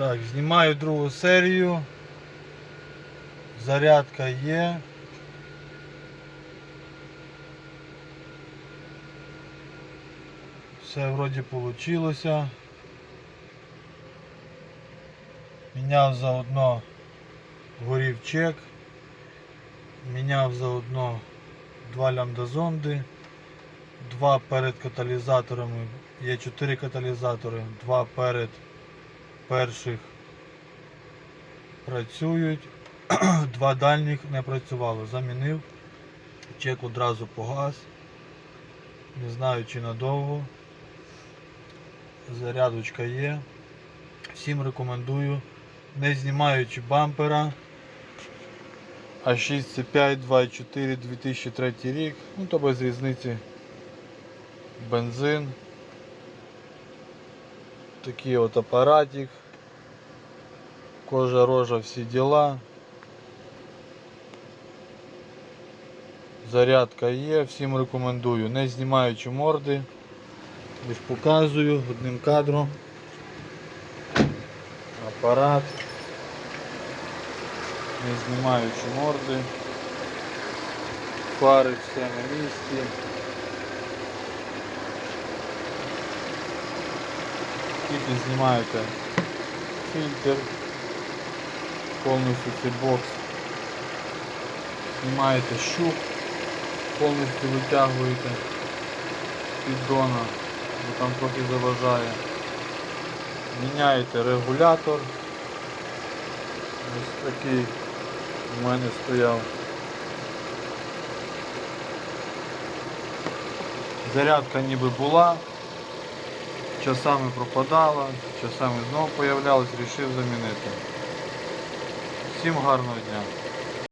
Так, знімаю другу серію. Зарядка є. Все вроді получилося. Міняв заодно горів чек. Міняв заодно два лямбда-зонди. Два перед каталізаторами. Є чотири каталізатори, два перед перших працюють, два дальніх не працювало. Замінив, чек одразу погас. Не знаю чи надовго. Зарядочка є. Всім рекомендую. Не знімаючи бампера. А6 c 5 2.4 2003 рік. Ну то без різниці. Бензин. Такий от апаратик. Кожа рожа всі діла. Зарядка є, всім рекомендую. Не знімаючи морди. Лиш показую одним кадром. Апарат. Не знімаючи морди. Фари все на місці. Тільки знімаєте фільтр, повністю цей бокс. Знімаєте щуп, повністю витягуєте піддона, бо там трохи заважає. Міняєте регулятор. Ось такий у мене стояв. Зарядка ніби була, часами пропадала, часами знову появлялась, рішив замінити. Всім гарного дня!